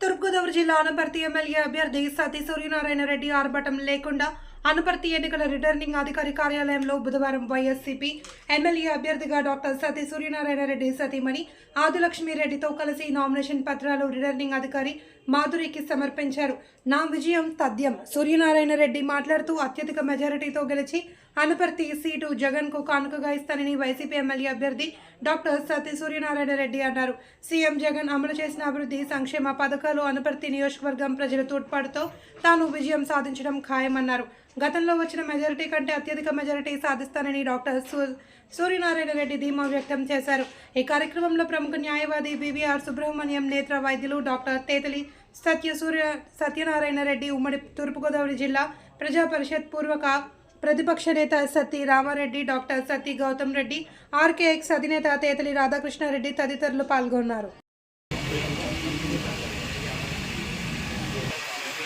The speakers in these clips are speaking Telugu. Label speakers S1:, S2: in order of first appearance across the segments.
S1: తూర్పుగోదావరి జిల్లా అనపర్తి ఎమ్మెల్యే అభ్యర్థి సతీ సూర్యనారాయణ రెడ్డి ఆర్భటం లేకుండా అనుపర్తి ఎన్నికల రిటర్నింగ్ అధికారి కార్యాలయంలో బుధవారం వైఎస్సీపీ ఎమ్మెల్యే అభ్యర్థిగా డాక్టర్ సతీ సూర్యనారాయణ రెడ్డి సతీమణి ఆదిలక్ష్మి రెడ్డితో కలిసి నామినేషన్ పత్రాలు రిటర్నింగ్ అధికారి మాధురికి సమర్పించారు. నా విజయం తథ్యం. సూర్యనారాయణ రెడ్డి మాట్లాడుతూ అత్యధిక మెజారిటీతో గెలిచి అనపర్తి సీటు జగన్కు కానుకగా ఇస్తానని వైసీపీ ఎమ్మెల్యే అభ్యర్థి డాక్టర్ సతీ సూర్యనారాయణ రెడ్డి అన్నారు. సీఎం జగన్ అమలు చేసిన అభివృద్ధి సంక్షేమ పథకాలు అనపర్తి నియోజకవర్గం ప్రజల తోడ్పాటుతో తాను విజయం సాధించడం ఖాయమన్నారు. గతంలో వచ్చిన మెజారిటీ కంటే అత్యధిక మెజారిటీ సాధిస్తానని డాక్టర్ సూ- సూర్యనారాయణ రెడ్డి ధీమా వ్యక్తం చేశారు. ఈ కార్యక్రమంలో ప్రముఖ న్యాయవాది బీవీఆర్ సుబ్రహ్మణ్యం నేత్ర వైద్యులు డాక్టర్ తేతలి సత్య సూర్య సత్యనారాయణ రెడ్డి ఉమ్మడి తూర్పుగోదావరి జిల్లా ప్రజా పరిషత్ పూర్వక ప్రతిపక్ష నేత సత్తి రామారెడ్డి డాక్టర్ సత్తి గౌతమ్ రెడ్డి ఆర్కేఎక్స్ అధినేత తేతలి రాధాకృష్ణారెడ్డి తదితరులు పాల్గొన్నారు.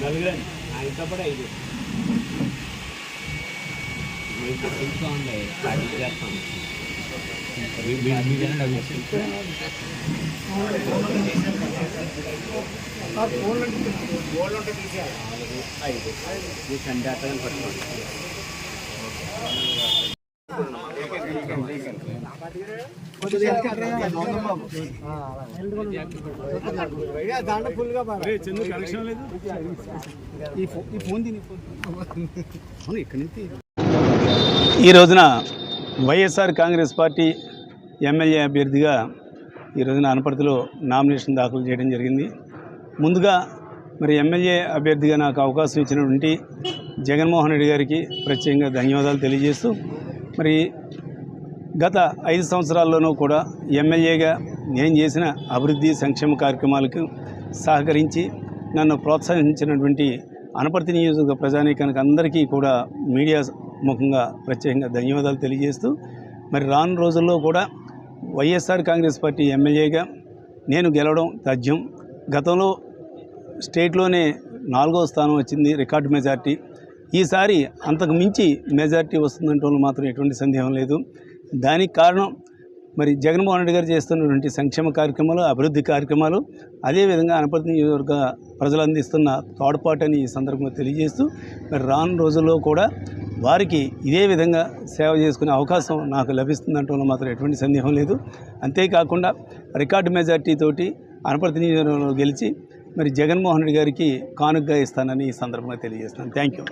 S2: నలుగురండి ఆయనతో పాటు ఐదు ఇంకా ఉంది అది చేస్తాం మీదైనా ఐదు ఈ సండాతని పట్టుకోండి
S3: ఈ రోజున వైఎస్ఆర్ కాంగ్రెస్ పార్టీ ఎమ్మెల్యే అభ్యర్థిగా ఈ రోజున అనపర్తిలో నామినేషన్ దాఖలు చేయడం జరిగింది. ముందుగా మరి ఎమ్మెల్యే అభ్యర్థిగా నాకు అవకాశం ఇచ్చినటువంటి జగన్మోహన్ రెడ్డి గారికి ప్రత్యేకంగా ధన్యవాదాలు తెలియజేస్తూ మరి గత ఐదు సంవత్సరాల్లోనూ కూడా ఎమ్మెల్యేగా నేను చేసిన అభివృద్ధి సంక్షేమ కార్యక్రమాలకు సహకరించి నన్ను ప్రోత్సహించినటువంటి అనపర్తి నియోజకవర్గ ప్రజానీకానికి అందరికీ కూడా మీడియా ముఖంగా ప్రత్యేకంగా ధన్యవాదాలు తెలియజేస్తూ మరి రాను రోజుల్లో కూడా వైఎస్ఆర్ కాంగ్రెస్ పార్టీ ఎమ్మెల్యేగా నేను గెలవడం తథ్యం. గతంలో స్టేట్లోనే నాలుగో స్థానం వచ్చింది రికార్డు మెజార్టీ. ఈసారి అంతకు మించి మెజార్టీ వస్తుందంటే మాత్రం ఎటువంటి సందేహం లేదు. దానికి కారణం మరి జగన్మోహన్ రెడ్డి గారు చేస్తున్నటువంటి సంక్షేమ కార్యక్రమాలు అభివృద్ధి కార్యక్రమాలు అదేవిధంగా అనపర్తి నియోజకవర్గ ప్రజలు అందిస్తున్న తోడ్పాటని ఈ సందర్భంగా తెలియజేస్తూ మరి రాను రోజుల్లో కూడా వారికి ఇదే విధంగా సేవ చేసుకునే అవకాశం నాకు లభిస్తుందంటే మాత్రం ఎటువంటి సందేహం లేదు. అంతేకాకుండా రికార్డు మెజార్టీ తోటి అనపర్తి నియోజకవర్గంలో గెలిచి మరి జగన్మోహన్ రెడ్డి గారికి కానుకగా ఇస్తానని ఈ సందర్భంగా తెలియజేస్తాను థ్యాంక్ యూ